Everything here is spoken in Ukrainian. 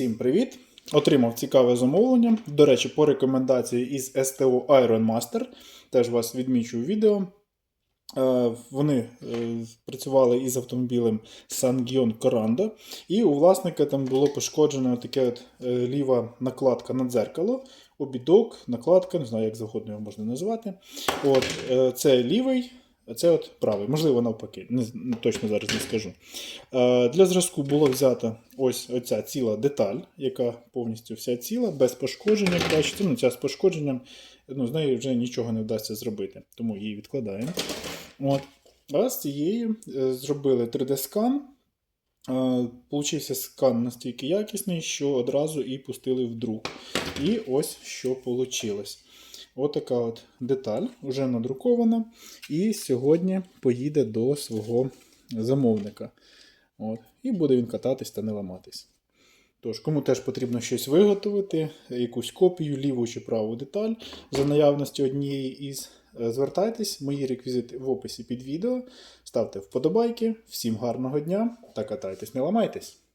Всім привіт! Отримав цікаве замовлення. До речі, по рекомендації із STO Iron Master. Теж вас відмічу в відео. Е, Вони е, працювали із автомобілем Sangyon Corando, і у власника там було пошкоджено таке от е, ліва накладка на дзеркало, обідок, накладка, не знаю, як завгодно його можна назвати. От, це лівий, це от правий. Можливо, навпаки, не, точно зараз не скажу. Е, Для зразку було взята ось оця ціла деталь, яка повністю вся ціла, без пошкодження. Бачите, ну, ця з пошкодженнем, ну, з нею вже нічого не вдасться зробити, тому її відкладаємо. От. А з цією е, зробили 3D-скан. Е, Получився скан настільки якісний, що одразу і пустили в друк. І ось що вийшло. Отака от деталь вже надрукована. І сьогодні поїде до свого замовника. От. І буде він кататись та не ламатись. Тож, кому теж потрібно щось виготовити, якусь копію, ліву чи праву деталь за наявності однієї із, е, звертайтесь, мої реквізити в описі під відео. Ставте вподобайки. Всім гарного дня та катайтесь, не ламайтесь!